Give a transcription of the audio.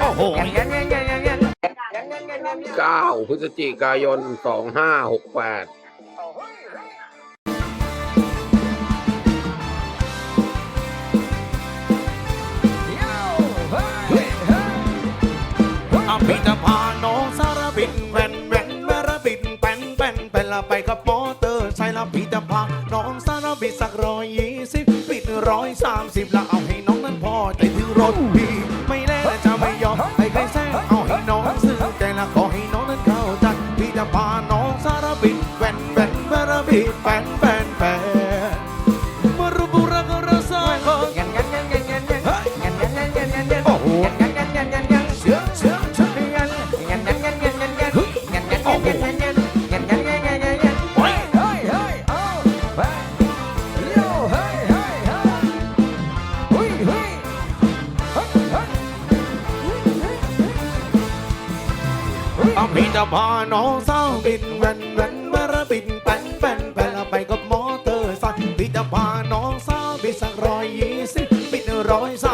โอ้โห 9พฤศจิกายน 2568อภิจะพาน้องสารบินแว่น ร้อยสามสิบละเอาให้น้องนั้นพอใจถึงรถพี่ ไม่แน่จะไม่ยอมให้ใครแซงเอาให้น้องซึ้งใจละขอให้น้องนั้นเข้าใจพี่จะพาน้อง เอาพี่จะพาน้องสาวบินแว่นแว่นมารบินแป้นแป้นแป้นแล้วไปกับมอเตอร์ไซค์พี่จะพาน้องสาวบินสักร้อยยี่สิบบินร้อยสาวเอา